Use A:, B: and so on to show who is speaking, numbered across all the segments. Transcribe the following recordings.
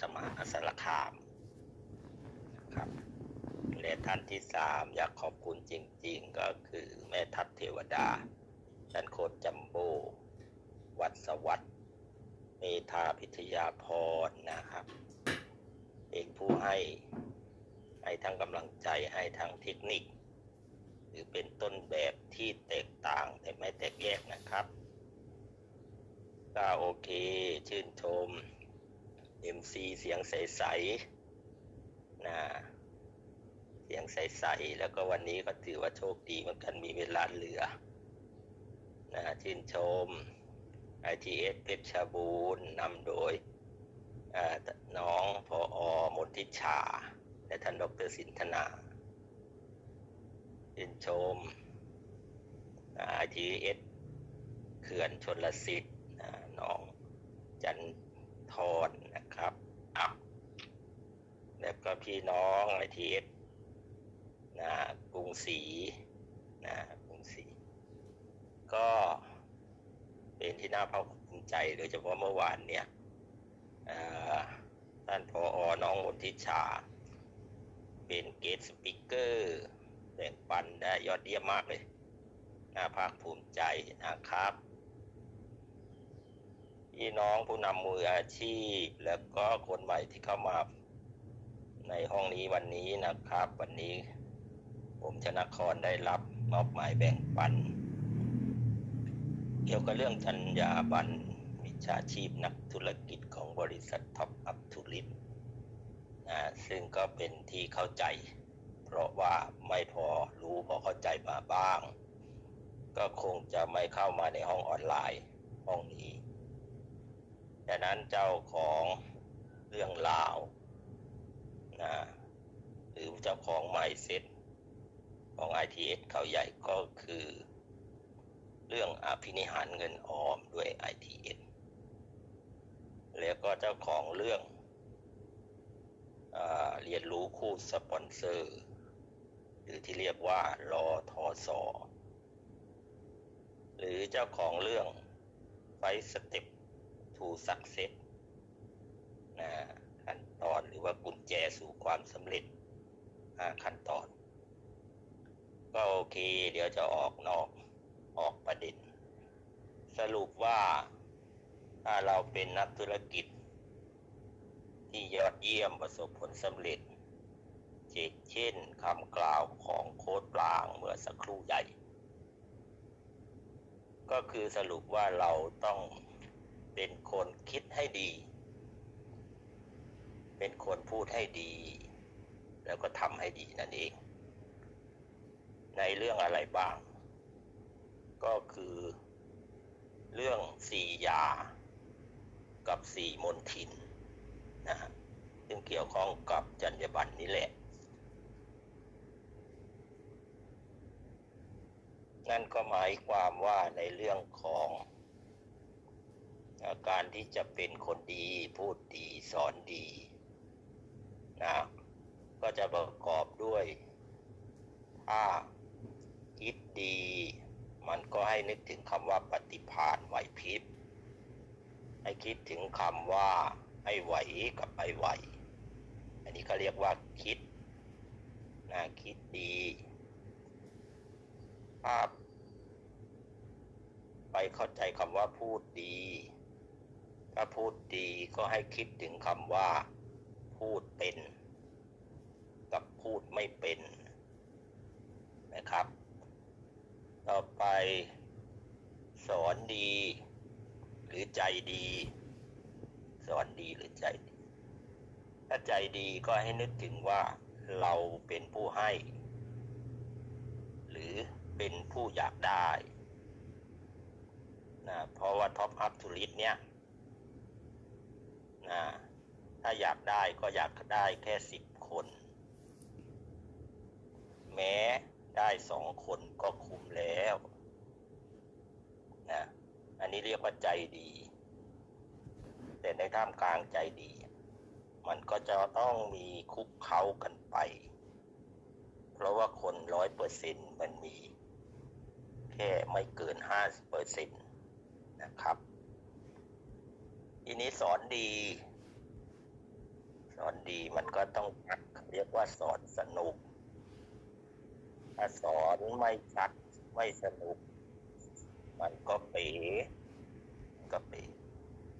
A: สมหสารคามนะครับและท่านที่สามอยากขอบคุณจริง ๆ ก็คือแม่ทัพเทวดาท่านโคตรจัมโบ วัดสวัสด์เมธาพิทยาพรนะครับ เอกผู้ให้ให้ทั้งกำลังใจให้ทั้งเทคนิค หรือเป็นต้นแบบที่แตกต่างแต่ไม่แตกแยกนะครับ ก็โอเคชื่นชม MC เสียงใสๆนะเสียงใสๆแล้วก็วันนี้ก็ถือว่าโชคดีเหมือนกันมีเวลาเหลือนะชื่นชม ITS เพชรบูรณ์นำโดยอาน้องพออมนทิชา และท่านดรสินธนาชื่นชม ITS เขื่อนชนลสิทธิ์น้องจันทรนะครับอะแล้ว ก็พี่น้อง ITS นะกรุงศรีนะกรุงศรีก็เป็นที่น่าภาคภูมิใจโดยเฉพาะเมื่อวานเนี่ยท่านพออน้องมนทิชา เป็นเกสต์สปิเกอร์แบ่งปันได้ยอดเยี่ยมมากเลย น่าภาคภูมิใจนะครับ พี่น้องผู้นำมืออาชีพ แล้วก็คนใหม่ที่เข้ามา ในห้องนี้วันนี้นะครับ วันนี้ ผมชนะครได้รับมอบหมายแบ่งปัน เกี่ยวกับเรื่องจรรยาบรรณวิชาชีพนักธุรกิจของบริษัทท็อปอัพทูริสนะซึ่งก็เป็นที่เข้าใจ เพราะว่าไม่พอรู้พอเข้าใจมาบ้าง ก็คงจะไม่เข้ามาในห้องออนไลน์ห้องนี้ดังนั้นเจ้าของเรื่องราว นะหรือเจ้าของไมเซ็ตของ ITS เขาใหญ่ก็คือ เรื่องอภินิหารเงินออมด้วย ITS แล้วก็เจ้าของเรื่องอเรียนรู้คู่สปอนเซอร์ หรือที่เรียกว่ารอทอสอหรือเจ้าของเรื่องไฟสเต็ปทูสักเซ s นะขั้นตอนหรือ ว่ากุญแจสู่ความสำเร็จห้าขั้นตอน ก็โอเค เดี๋ยวจะออกนอกออกประเด็น สรุปว่าถ้าเราเป็นนักธุรกิจ ที่ยอดเยี่ยมประสบผลสำเร็จเช่นคำกล่าวของโค้ดปลางเมื่อสักครู่ใหญ่ ก็คือสรุปว่าเราต้องเป็นคนคิดให้ดี เป็นคนพูดให้ดี แล้วก็ทำให้ดีนั่นเอง ในเรื่องอะไรบ้าง ก็คือ เรื่องสี่ยา กับสี่มนทินนะซึ่งเกี่ยวข้องกับจรรยาบรรณนี่แหละ นั่นก็หมายความว่าในเรื่องของการที่จะเป็นคนดีพูดดีสอนดี นะก็จะประกอบด้วยถ้าคิดดี มันก็ให้นึกถึงคำว่าปฏิภาณไหวพริบให้คิดถึงคำว่าให้ไหวกับไปไหว อันนี้เขาเรียกว่าคิดนะคิดดีภาพไปเข้าใจคำว่าพูดดี ถ้าพูดดีก็ให้คิดถึงคำว่า พูดเป็น กับพูดไม่เป็นนะครับ ต่อไปสอนดี หรือใจดี สอนดีหรือใจดี ถ้าใจดีก็ให้นึกถึงว่าเราเป็นผู้ให้ หรือเป็นผู้อยากได้นะเพราะว่าท็อปอัพทูริสเนี่ยนะ ถ้าอยากได้ก็อยากได้แค่สิบคน แม้ได้สองคนก็คุ้มแล้วนะอันนี้เรียกว่าใจดี แต่ในท่ามกลางใจดี มันก็จะต้องมีคุกเขากันไป เพราะว่าคนร้อยเปอร์เซ็นมันมี แค่ไม่เกินห้าเปอร์เซ็นนะครับ ทีนี้สอนดี อนดีมันก็ต้องชัดเรียกว่าสอนสนุก ถ้าสอนไม่ชัดไม่สนุก มันก็เป๋มันก็เป๋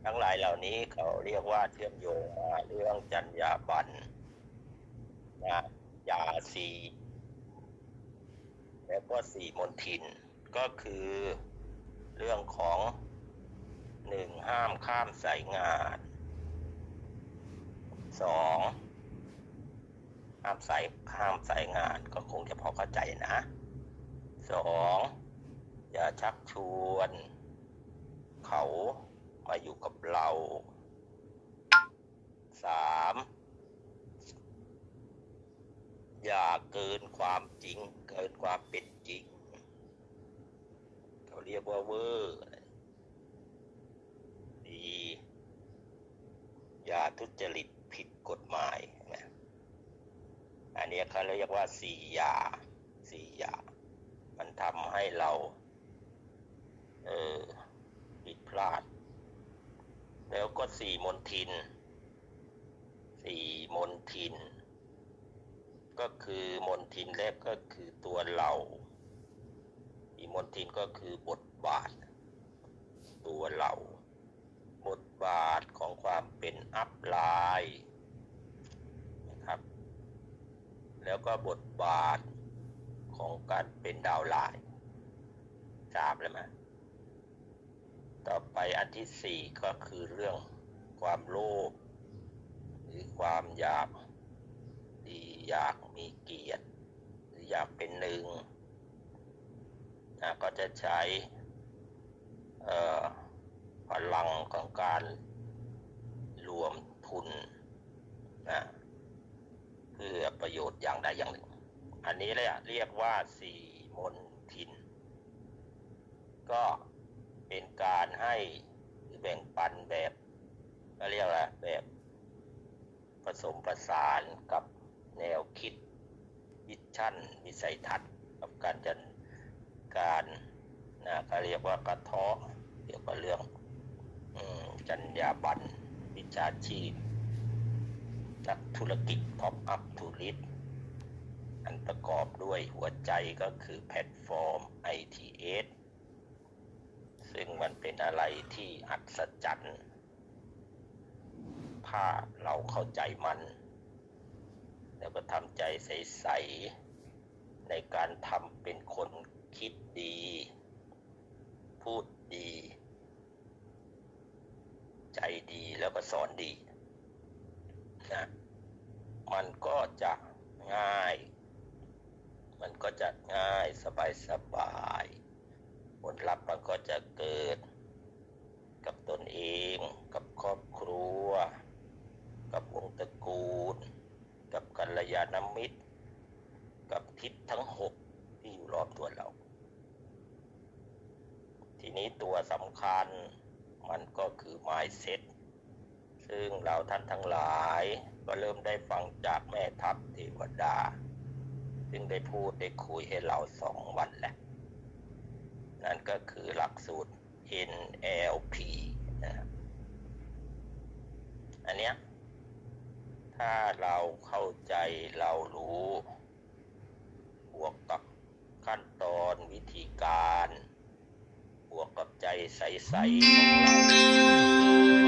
A: ทั้งหลายเหล่านี้เขาเรียกว่าเชื่อมโยงมาเรื่องจัญญาบันนะยาสีแล้วก็สี่มนทิน ก็คือเรื่องของหนึ่งห้ามข้ามสายงาน สองห้ามสายข้ามสายงานก็คงจะพอเข้าใจนะสองอย่าชักชวน เขามาอยู่กับเราสามอย่าเกินความจริง เกินความเป็นจริง เขาเรียกว่าเวอร์ดีอย่าทุจริต ผิดกฎหมายนะอันนี้เขาเรียกว่าสี่ยาสี่ยา มันทำให้เรา เออผิดพลาด แล้วก็สี่มนทิน สี่มนทิน ก็คือมนทินแรกก็คือตัวเราอีมนทินก็คือบทบาท ตัวเรา บทบาทของความเป็นอัพไลน์นะครับ แล้วก็บทบาทของการเป็นดาวไลน์ทราบแล้วไหมต่อไปอันที่สี่ก็คือเรื่องความโลภหรือความอยากดีอยากมีเกียรติ หรืออยากเป็นหนึ่งนะก็จะใช้เอ่อ พลังของการรวมทุนนะเพื่อประโยชน์อย่างใดอย่างหนึ่ง อันนี้เลยเรียกว่าสี่มนทิน ก็เป็นการให้แบ่งปันแบบเรียกว่าแบบผสมประสานกับแนวคิดวิชั่นวิสัยทัศน์กับการจัดการนะก็เรียกว่ากระเทาะเกี่ยวกับเรื่อง จัญญาบันวิชาชีพ นักธุรกิจท็อปอัพทูริสอันประกอบด้วยหัวใจก็คือแพลตฟอร์ม ITS ซึ่งมันเป็นอะไรที่อัศจรรย์ถ้าเราเข้าใจมัน แล้วก็ทำใจใส ๆ ในการทำเป็นคนคิดดี พูดดี ใจดี แล้วก็สอนดีนะมันก็จะง่าย มันก็จะง่ายสบายสบายผลลัพธ์มันก็จะเกิดกับตนเอง กับครอบครัว กับวงตระกูล กับกัลยาณมิตร กับทิศทั้งหกที่อยู่รอบตัวเรา ทีนี้ตัวสำคัญมันก็คือ mindset ซึ่งเราท่านทั้งหลาย ก็เริ่มได้ฟังจากแม่ทัพเทวดา ซึ่งได้พูดได้คุยให้เราสองวันแหละ นั่นก็คือหลักสูตร NLP นะอันเนี้ยถ้าเราเข้าใจเรารู้ บวกกับขั้นตอนวิธีการ บวกกับใจใส ๆ ของเรา